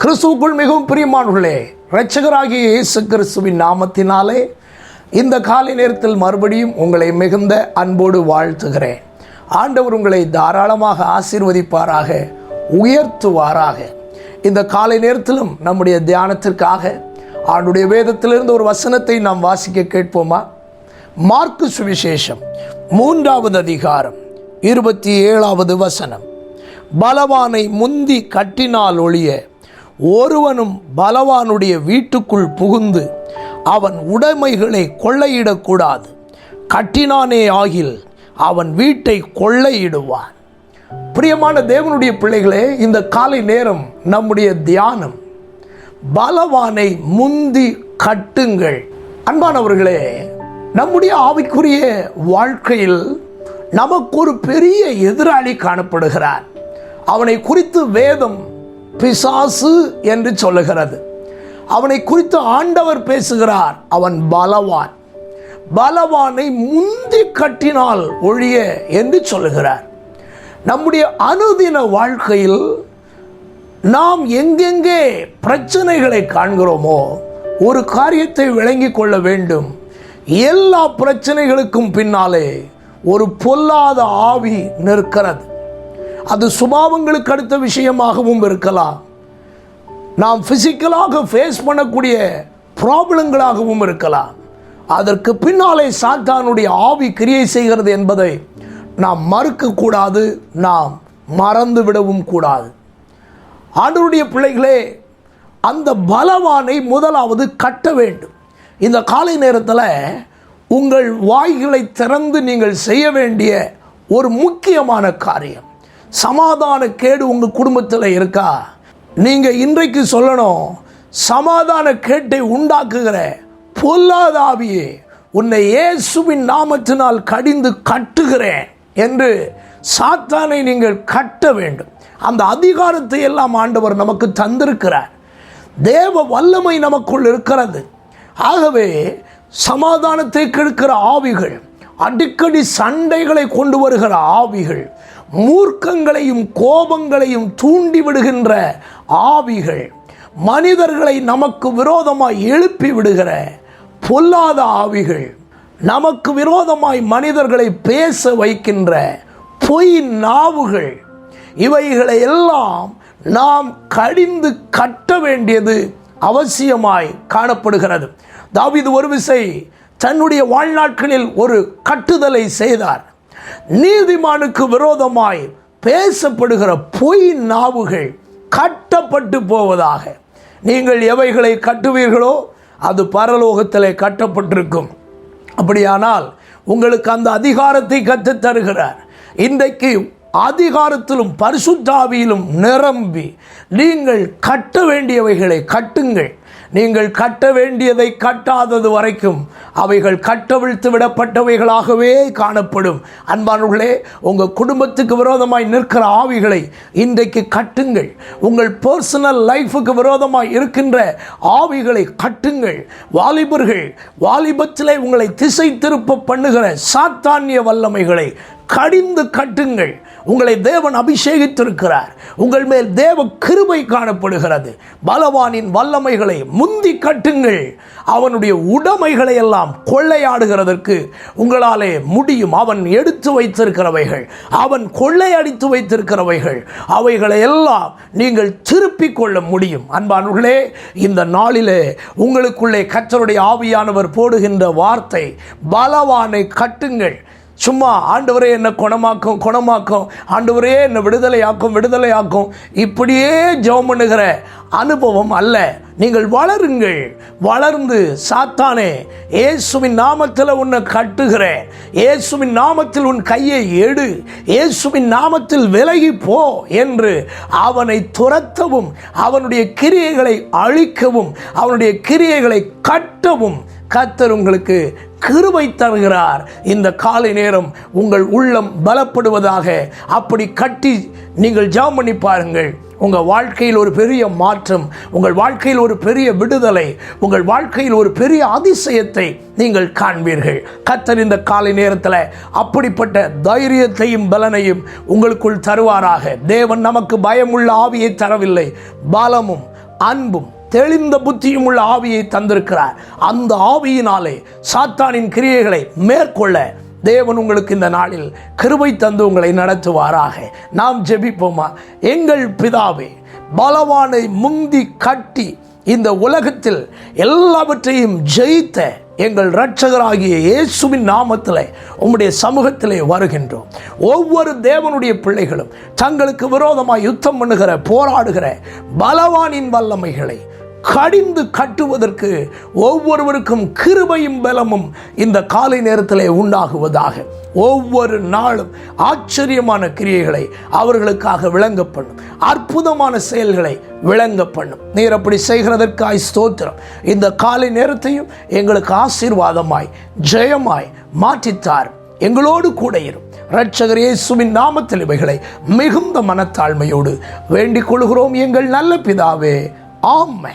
கிறிஸ்துவுக்குள் மிகவும் பிரியமானவர்களே இரட்சகராகிய இயேசு கிறிஸ்துவின் நாமத்தினாலே இந்த காலை நேரத்தில் மறுபடியும் உங்களை மிகுந்த அன்போடு வாழ்த்துகிறேன். ஆண்டவர் உங்களை தாராளமாக ஆசீர்வதிப்பாராக உயர்த்துவாராக. இந்த காலை நேரத்திலும் நம்முடைய தியானத்திற்காக ஆண்டுடைய வேதத்திலிருந்து ஒரு வசனத்தை நாம் வாசிக்க கேட்போமா? மார்க்கு சுவிசேஷம் மூன்றாவது அதிகாரம் இருபத்தி ஏழாவது வசனம். பலவானை முந்தி கட்டினால் ஒழிய ஒருவனும் பலவானுடைய வீட்டுக்குள் புகுந்து அவன் உடைமைகளை கொள்ளையிடக்கூடாது. கட்டினானே ஆகில் அவன் வீட்டை கொள்ளையிடுவான். பிரியமான தேவனுடைய பிள்ளைகளே இந்த காலை நேரம் நம்முடைய தியானம். பலவானை முந்தி கட்டுங்கள். அன்பானவர்களே நம்முடைய ஆவிக்குரிய வாழ்க்கையில் நமக்கு ஒரு பெரிய எதிராளி காணப்படுகிறார். அவனை குறித்து வேதம் பிசாசு என்று சொல்லுகிறது. அவனை குறித்து ஆண்டவர் பேசுகிறார். அவன் பலவான். பலவானை முந்தி கட்டினால் ஒழிய என்று சொல்லுகிறார். நம்முடைய அனுதின வாழ்க்கையில் நாம் எங்கெங்கே பிரச்சனைகளை காண்கிறோமோ ஒரு காரியத்தை விளங்கிக் கொள்ள வேண்டும். எல்லா பிரச்சனைகளுக்கும் பின்னாலே ஒரு பொல்லாத ஆவி நிற்கிறது. அது சுபாவங்களுக்கு அடுத்த விஷயமாகவும் இருக்கலாம். நாம் ஃபிசிக்கலாக ஃபேஸ் பண்ணக்கூடிய ப்ராப்ளங்களாகவும் இருக்கலாம். அதற்கு பின்னாலே சாத்தானுடைய ஆவி கிரியை செய்கிறது என்பதை நாம் மறுக்கக்கூடாது நாம் மறந்து விடவும் கூடாது. ஆண்டவருடைய பிள்ளைகளே அந்த பலவானை முதலாவது கட்ட வேண்டும். இந்த காலை நேரத்தில் உங்கள் வாய்களை திறந்து நீங்கள் செய்ய வேண்டிய ஒரு முக்கியமான காரியம். சமாதான கேடு உங்கள் குடும்பத்தில் இருக்கா? நீங்கள் இன்றைக்கு சொல்லணும் சமாதான கேட்டை உண்டாக்குகிற பொல்லாத ஆவியே உன்னை இயேசுவின் நாமத்தினால் கடிந்து கட்டுகிறேன் என்று சாத்தானை நீங்கள் கட்ட வேண்டும். அந்த அதிகாரத்தை எல்லாம் ஆண்டவர் நமக்கு தந்திருக்கிறார். தேவ வல்லமை நமக்குள் இருக்கிறது. ஆகவே சமாதானத்தை கெடுக்கிற ஆவிகள் அடிக்கடி சண்டைகளை கொண்டு வருகிற ஆவிகள் மூர்க்கங்களையும் கோபங்களையும் தூண்டி விடுகின்ற ஆவிகள் மனிதர்களை நமக்கு விரோதமாய் எழுப்பி விடுகிற பொல்லாத ஆவிகள் நமக்கு விரோதமாய் மனிதர்களை பேச வைக்கின்ற பொய் நாவுகள். இவைகளை எல்லாம் நாம் கடிந்து கட்ட வேண்டியது அவசியமாய் காணப்படுகிறது. தாவிது ஒரு விசை தன்னுடைய வாழ்நாட்களில் ஒரு கட்டுதலை செய்தார். நீதிமானுக்கு விரோதமாய் பேசப்படுகிற பொய் நாவுகள் கட்டப்பட்டு போவதாக. நீங்கள் எவைகளை கட்டுவீர்களோ அது பரலோகத்தில் கட்டப்பட்டிருக்கும். அப்படியானால் உங்களுக்கு அந்த அதிகாரத்தை கற்றுத்தருகிறார் இன்றைக்கு அதிகாரத்திலும் பரிசுத்தாவியிலும் நிரம்பி நீங்கள் கட்ட வேண்டியவைகளை கட்டுங்கள். நீங்கள் கட்ட வேண்டியதை கட்டாதது வரைக்கும் அவைகள் கட்டவிழ்த்து விடப்பட்டவைகளாகவே காணப்படும். அன்பானவர்களே உங்கள் குடும்பத்துக்கு விரோதமாய் நிற்கிற ஆவிகளை இன்றைக்கு கட்டுங்கள். உங்கள் பர்சனல் லைஃபுக்கு விரோதமாய் இருக்கின்ற ஆவிகளை கட்டுங்கள். வாலிபர்கள் வாலிபத்திலே உங்களை திசை திருப்ப பண்ணுகிற சாத்தானிய வல்லமைகளை கடிந்து கட்டுங்கள். உங்களை தேவன் அபிஷேகித்திருக்கிறார். உங்கள் மேல் தேவ கிருபை காணப்படுகிறது. பலவானின் வல்லமைகளை முந்தி கட்டுங்கள். அவனுடைய உடைமைகளை எல்லாம் கொள்ளையாடுகிறதற்கு உங்களாலே முடியும். அவன் எடுத்து வைத்திருக்கிறவைகள். அவன் கொள்ளையடித்து வைத்திருக்கிறவைகள். அவைகளை எல்லாம் நீங்கள் திருப்பிக் கொள்ள முடியும். அன்பானுள்ளே இந்த நாளிலே உங்களுக்குள்ளே கற்றருடைய ஆவியானவர் போடுகின்ற வார்த்தை பலவானை கட்டுங்கள். சும்மா ஆண்டவரே என்னை குணமாக்கும் குணமாக்கும். ஆண்டவரே என்னை விடுதலையாக்கும் விடுதலையாக்கும். இப்படியே ஜெபம் பண்ணுகிற அனுபவம் அல்ல. நீங்கள் வளருங்கள். வளர்ந்து சாத்தானே இயேசுவின் நாமத்தில் உன்னை கட்டுகிறேன். இயேசுவின் நாமத்தில் உன் கையை எடு. இயேசுவின் நாமத்தில் விலகி போ என்று அவனை துரத்தவும் அவனுடைய கிரியைகளை அழிக்கவும் அவனுடைய கிரியைகளை கட்டவும் கத்தர் உங்களுக்கு கிருபை தருகிறார். இந்த காலை நேரம் உங்கள் உள்ளம் பலப்படுவதாக அப்படி கட்டி நீங்கள் ஜாம் பண்ணி பாருங்கள். உங்கள் வாழ்க்கையில் ஒரு பெரிய மாற்றம் உங்கள் வாழ்க்கையில் ஒரு பெரிய விடுதலை உங்கள் வாழ்க்கையில் ஒரு பெரிய அதிசயத்தை நீங்கள் காண்பீர்கள். கத்தர் இந்த காலை நேரத்தில் அப்படிப்பட்ட தைரியத்தையும் பலனையும் உங்களுக்குள் தருவாராக. தேவன் நமக்கு பயமுள்ள ஆவியை தரவில்லை. பலமும் அன்பும் தெளிந்த புத்தியும் உள்ள ஆவியை தந்திருக்கிறார். அந்த ஆவியினாலே சாத்தானின் கிரியைகளை மேற்கொள்ள தேவன் உங்களுக்கு இந்த நாளில் கிருபை தந்து உங்களை நடத்துவாராக. நாம் ஜெபிப்போமா? எங்கள் பிதாவே பலவானை முந்தி கட்டி இந்த உலகத்தில் எல்லாவற்றையும் ஜெயித்த எங்கள் இரட்சகராகிய இயேசுவின் நாமத்தில் உம்முடைய சமூகத்திலே வருகின்றோம். ஒவ்வொரு தேவனுடைய பிள்ளைகளும் தங்களுக்கு விரோதமாக யுத்தம் பண்ணுகிற போராடுகிற பலவானின் வல்லமைகளை கடிந்து கட்டுவதற்கு ஒவ்வொருவருக்கும் கிருபையும் பலமும் இந்த காலை நேரத்திலே உண்டாகுவதாக. ஒவ்வொரு நாளும் ஆச்சரியமான கிரியைகளை அவர்களுக்காக விளங்க பண்ணும் அற்புதமான செயல்களை விளங்க பண்ணும் நீர் அப்படி செய்கிறதற்காய் ஸ்தோத்திரம். இந்த காலை நேரத்தையும் எங்களுக்கு ஆசீர்வாதமாய் ஜெயமாய் மாற்றித்தார். எங்களோடு கூட இரும் இரட்சகர் இயேசுவின் நாமத்தில் இவைகளை மிகுந்த மனத்தாழ்மையோடு வேண்டிக் கொள்கிறோம். எங்கள் நல்ல பிதாவே ஆமே